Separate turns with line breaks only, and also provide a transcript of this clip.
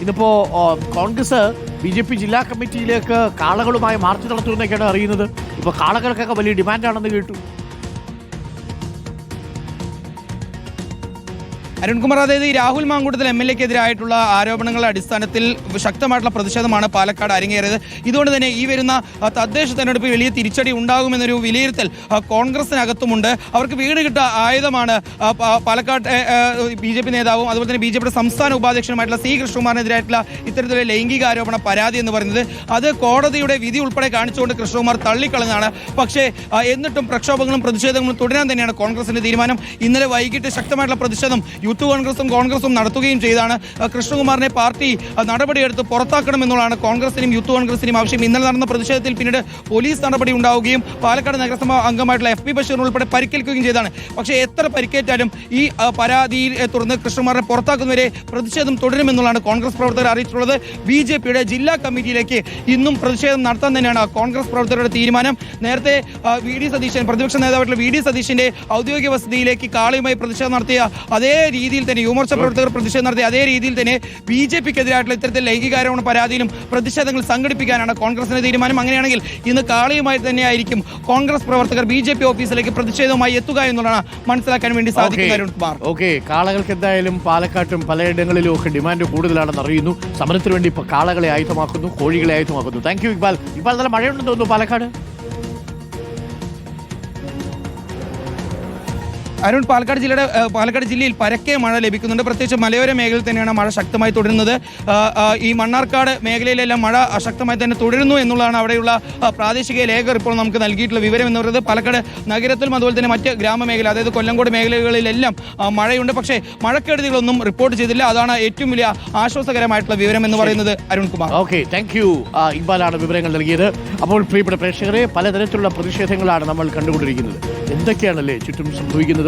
ഇന്നിപ്പോ Congress B J P ജില്ലാ കമ്മിറ്റിയിലേക്ക് കാളകളുമായി March നടത്തുമെന്നൊക്കെയാണ് അറിയുന്നത്. ഇപ്പൊ കാളകൾക്കൊക്കെ വലിയ ഡിമാൻഡാണെന്ന് കേട്ടു.
അരുൺകുമാർ അതായത് ഈ രാഹുൽ മാങ്കൂട്ടത്തിൽ എം എൽ എക്കെതിരായിട്ടുള്ള ആരോപണങ്ങളുടെ അടിസ്ഥാനത്തിൽ ശക്തമായിട്ടുള്ള പ്രതിഷേധമാണ് പാലക്കാട് അരങ്ങേറിയത്. ഇതുകൊണ്ട് തന്നെ ഈ വരുന്ന തദ്ദേശ തെരഞ്ഞെടുപ്പിൽ വലിയ തിരിച്ചടി ഉണ്ടാകുമെന്നൊരു വിലയിരുത്തൽ കോൺഗ്രസിനകത്തുമുണ്ട്. അവർക്ക് വീട് കിട്ട ആയുധമാണ് പാലക്കാട് ബി ജെ പി നേതാവും അതുപോലെ തന്നെ ബി ജെ പിയുടെ സംസ്ഥാന ഉപാധ്യക്ഷനുമായിട്ടുള്ള സി കൃഷ്ണകുമാറിനെതിരായിട്ടുള്ള ഇത്തരത്തിലുള്ള ലൈംഗിക ആരോപണ പരാതി എന്ന് പറയുന്നത്. അത് കോടതിയുടെ വിധി ഉൾപ്പെടെ കാണിച്ചുകൊണ്ട് കൃഷ്ണകുമാർ തള്ളിക്കളഞ്ഞാണ് പക്ഷേ എന്നിട്ടും പ്രക്ഷോഭങ്ങളും പ്രതിഷേധങ്ങളും തുടരാൻ തന്നെയാണ് കോൺഗ്രസിന്റെ തീരുമാനം. ഇന്നലെ വൈകിട്ട് ശക്തമായിട്ടുള്ള പ്രതിഷേധം യൂത്ത് കോൺഗ്രസും കോൺഗ്രസും നടത്തുകയും ചെയ്താണ്. കൃഷ്ണകുമാറിനെ പാർട്ടി നടപടിയെടുത്ത് പുറത്താക്കണം എന്നുള്ളതാണ് കോൺഗ്രസിനും യൂത്ത് കോൺഗ്രസിനും ആവശ്യം. ഇന്നലെ നടന്ന പ്രതിഷേധത്തിൽ പിന്നീട് പോലീസ് നടപടി ഉണ്ടാവുകയും പാലക്കാട് നഗരസഭ അംഗമായിട്ടുള്ള എഫ് പി ബഷീർ ഉൾപ്പെടെ പരിക്കേൽക്കുകയും ചെയ്താണ്. പക്ഷേ എത്ര പരിക്കേറ്റാലും ഈ പരാതിയിൽ പരാതിയെ തുടർന്ന് കൃഷ്ണകുമാറിനെ പുറത്താക്കുന്നവരെ പ്രതിഷേധം തുടരുമെന്നുള്ളതാണ് കോൺഗ്രസ് പ്രവർത്തകർ അറിയിച്ചിട്ടുള്ളത്. ബി ജെ പിയുടെ ജില്ലാ കമ്മിറ്റിയിലേക്ക് ഇന്നും പ്രതിഷേധം നടത്താൻ തന്നെയാണ് കോൺഗ്രസ് പ്രവർത്തകരുടെ തീരുമാനം. നേരത്തെ വി ഡി സതീശൻ പ്രതിപക്ഷ നേതാവായിട്ടുള്ള വി ഡി സതീശന്റെ ഔദ്യോഗിക വസതിയിലേക്ക് കാളിയുമായി പ്രതിഷേധം നടത്തിയ അതേ രീതിയിൽ തന്നെ യുവമോർച്ച പ്രവർത്തകർ പ്രതിഷേധം നടത്തി. അതേ രീതിയിൽ തന്നെ ബി ജെ പിക്കെതിരായിട്ടുള്ള ഇത്തരത്തിൽ ലൈംഗികാരോപണ പരാതിയിലും പ്രതിഷേധങ്ങൾ സംഘടിപ്പിക്കാനാണ് കോൺഗ്രസിന്റെ തീരുമാനം. അങ്ങനെയാണെങ്കിൽ ഇന്ന് കാളിയുമായി തന്നെയായിരിക്കും കോൺഗ്രസ് പ്രവർത്തകർ ബി ജെ പി ഓഫീസിലേക്ക് പ്രതിഷേധവുമായി എത്തുക എന്നുള്ളതാണ് മനസ്സിലാക്കാൻ വേണ്ടി സാധിക്കുന്ന
ഓക്കെ. കാളകൾക്ക് എന്തായാലും പാലക്കാട്ടും പലയിടങ്ങളിലും ഒക്കെ ഡിമാൻഡ് കൂടുതലാണെന്ന് അറിയുന്നു. സമരത്തിന് വേണ്ടി കാളകളെ ആയുധമാക്കുന്നു കോഴികളെ ആയുധമാക്കുന്നു. Thank you Iqbal. ഇക്ബാൽ നല്ല മഴയുണ്ടെന്ന് തോന്നുന്നു പാലക്കാട്?
അരുൺ പാലക്കാട് ജില്ലയുടെ പാലക്കാട് ജില്ലയിൽ പരക്കെ മഴ ലഭിക്കുന്നുണ്ട്. പ്രത്യേകിച്ച് മലയോര മേഖലയിൽ തന്നെയാണ് മഴ ശക്തമായി തുടരുന്നത്. ഈ മണ്ണാർക്കാട് മേഖലയിലെല്ലാം മഴ ശക്തമായി തന്നെ തുടരുന്നു എന്നുള്ളതാണ് അവിടെയുള്ള പ്രാദേശിക ലേഖർ ഇപ്പോൾ നമുക്ക് നൽകിയിട്ടുള്ള വിവരം എന്ന് പറയുന്നത്. പാലക്കാട് നഗരത്തിലും അതുപോലെ തന്നെ മറ്റ് ഗ്രാമമേഖല അതായത് കൊല്ലങ്കോട് മേഖലകളിലെല്ലാം മഴയുണ്ട്. പക്ഷേ മഴക്കെടുതികളൊന്നും റിപ്പോർട്ട് ചെയ്തില്ല. അതാണ് ഏറ്റവും വലിയ ആശ്വാസകരമായിട്ടുള്ള വിവരം എന്ന് പറയുന്നത് അരുൺകുമാർ.
ഓക്കെ താങ്ക് യു ഇക്ബാലാണ് വിവരങ്ങൾ നൽകിയത്. അപ്പോൾ പ്രിയപ്പെട്ട പ്രേക്ഷകരെ പലതരത്തിലുള്ള പ്രതിഷേധങ്ങളാണ് നമ്മൾ കണ്ടുകൊണ്ടിരിക്കുന്നത്. എന്തൊക്കെയാണല്ലേ ചുറ്റും സംഭവിക്കുന്നത്?